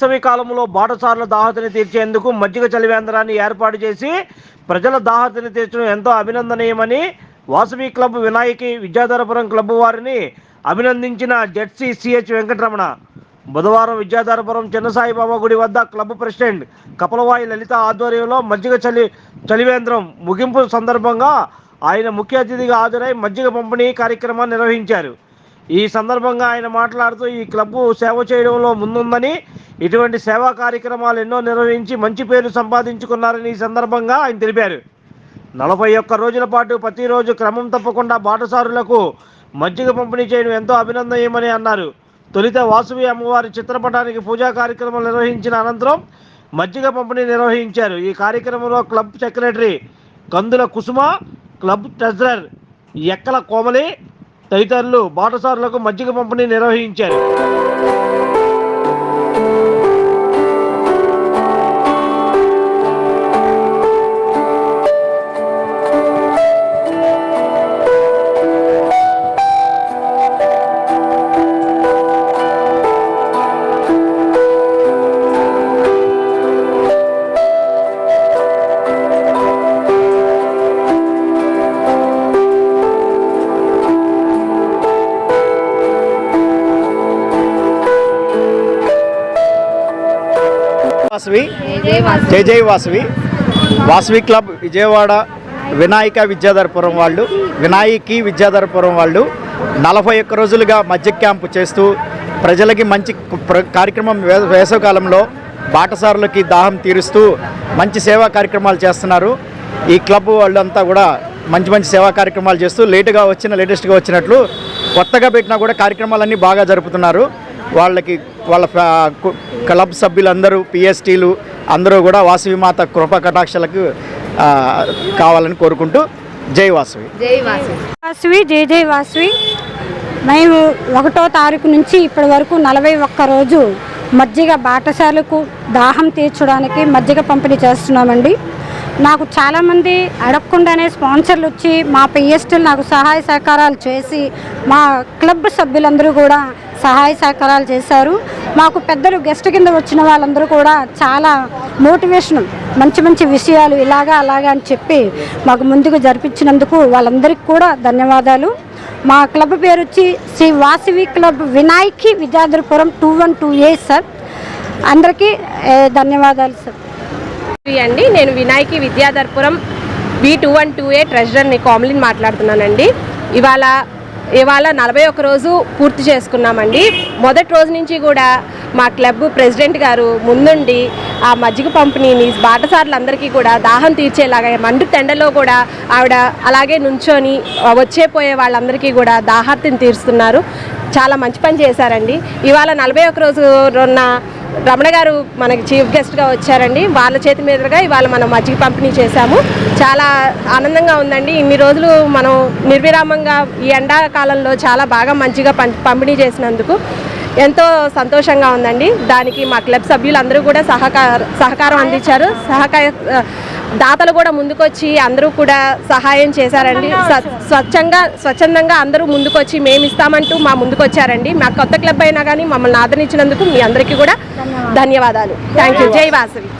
వేసవి కాలంలో బాటసారుల దాహతిని తీర్చేందుకు మజ్జిగ చలివేంద్రాన్ని ఏర్పాటు చేసి ప్రజల దాహతిని తీర్చడం ఎంతో అభినందనీయమని వాసవి క్లబ్ వినాయకి విద్యాధరపురం క్లబ్ వారిని అభినందించిన జెడ్సీ సిహెచ్ వెంకటరమణ. బుధవారం విద్యాధరపురం చిన్నసాయిబాబా గుడి వద్ద క్లబ్ ప్రెసిడెంట్ కపలవాయి లలిత ఆధ్వర్యంలో మజ్జిగ చలి చలివేంద్రం ముగింపు సందర్భంగా ఆయన ముఖ్య అతిథిగా హాజరై మజ్జిగ పంపిణీ కార్యక్రమాన్ని నిర్వహించారు. ఈ సందర్భంగా ఆయన మాట్లాడుతూ ఈ క్లబ్ సేవ చేయడంలో ముందుందని ఇటువంటి సేవా కార్యక్రమాలు ఎన్నో నిర్వహించి మంచి పేరు సంపాదించుకున్నారని ఈ సందర్భంగా ఆయన తెలిపారు. నలభై ఒక్క రోజుల పాటు ప్రతిరోజు క్రమం తప్పకుండా బాటసారులకు మజ్జిగ పంపిణీ చేయడం ఎంతో అభినందనీయమని అన్నారు. తొలిత వాసువి అమ్మవారి చిత్రపటానికి పూజా కార్యక్రమం నిర్వహించిన అనంతరం మజ్జిగ పంపిణీ నిర్వహించారు. ఈ కార్యక్రమంలో club secretary Kandula Kusuma club treasurer Ekkala Komali తదితరులు బాటసారులకు మజ్జిగ పంపిణీ నిర్వహించారు. వాసవి. జై జై వాసవి. వాసవి. క్లబ్ విజయవాడ వినాయక విద్యాధరపురం వాళ్ళు వినాయకి విద్యాధరపురం వాళ్ళు నలభై ఒక్క రోజులుగా మధ్య క్యాంపు చేస్తూ ప్రజలకి మంచి కార్యక్రమం వేసవకాలంలో బాటసారులకి దాహం తీరుస్తూ మంచి సేవా కార్యక్రమాలు చేస్తున్నారు. ఈ క్లబ్ వాళ్ళంతా కూడా మంచి మంచి సేవా కార్యక్రమాలు చేస్తూ లేటుగా వచ్చిన లేటెస్ట్గా వచ్చినట్లు కొత్తగా పెట్టినా కూడా కార్యక్రమాలన్నీ బాగా జరుపుతున్నారు. వాళ్ళకి వాళ్ళ క్లబ్ సభ్యులందరూ పిఎస్టీలు అందరూ కూడా వాసవి మాత కృప కటాక్షలకు కావాలని కోరుకుంటూ జై వాసవి. వాసవి. జై జై వాసవి. మేము ఒకటో తారీఖు నుంచి ఇప్పటి వరకు నలభై ఒక్క రోజు మజ్జిగ బాటసాలకు దాహం తీర్చడానికి మజ్జిగ పంపిణీ చేస్తున్నామండి. నాకు చాలామంది అడగకుండానే స్పాన్సర్లు వచ్చి మా పిఎస్టీలు నాకు సహాయ సహకారాలు చేసి మా క్లబ్ సభ్యులందరూ కూడా సహాయ సహకారాలు చేశారు. మాకు పెద్దలు గెస్ట్ కింద వచ్చిన వాళ్ళందరూ కూడా చాలా మోటివేషన్ మంచి మంచి విషయాలు ఇలాగా అలాగా అని చెప్పి మాకు ముందుకు జరిపించినందుకు వాళ్ళందరికీ కూడా ధన్యవాదాలు. మా క్లబ్ పేరు వచ్చి Shri Vasavi club Vinayaki Vidyadharapuram two one two A sir. అందరికీ ధన్యవాదాలు సార్. అండి నేను Vinayaki Vidyadharapuram B two one two A ట్రెజరర్ని Kamlin మాట్లాడుతున్నానండి. ఇవాళ ఇవాళ నలభై ఒక రోజు పూర్తి చేసుకున్నామండి. మొదటి రోజు నుంచి కూడా మా క్లబ్ ప్రెసిడెంట్ గారు ముందుండి ఆ మజ్జిగ పంపిణీని బాటసారులందరికీ కూడా దాహం తీర్చేలాగా మండు తెండలో కూడా ఆవిడ అలాగే నుంచొని వచ్చే పోయే వాళ్ళందరికీ కూడా దాహార్తిని తీరుస్తున్నారు. చాలా మంచి పని చేశారండి. ఇవాళ నలభై ఒక రోజు ఉన్న రమణ గారు మనకి చీఫ్ గెస్ట్గా వచ్చారండి. వాళ్ళ చేతి మీదుగా ఇవాళ మనం మజ్జిగ పంపిణీ చేశాము. చాలా ఆనందంగా ఉందండి. ఇన్ని రోజులు మనం నిర్విరామంగా ఈ ఎండాకాలంలో చాలా బాగా మంచిగా పం పంపిణీ చేసినందుకు ఎంతో సంతోషంగా ఉందండి. దానికి మా క్లబ్ సభ్యులందరూ కూడా సహకార సహకారం అందించారు. సహకార దాతలు కూడా ముందుకొచ్చి అందరూ కూడా సహాయం చేశారండి. స్వచ్ఛంగా స్వచ్ఛందంగా అందరూ ముందుకొచ్చి మేము ఇస్తామంటూ మా ముందుకొచ్చారండి. మా కొత్త క్లబ్ అయినా కానీ మమ్మల్ని ఆదరించినందుకు మీ అందరికీ కూడా ధన్యవాదాలు. Thank you. జై వాసవి.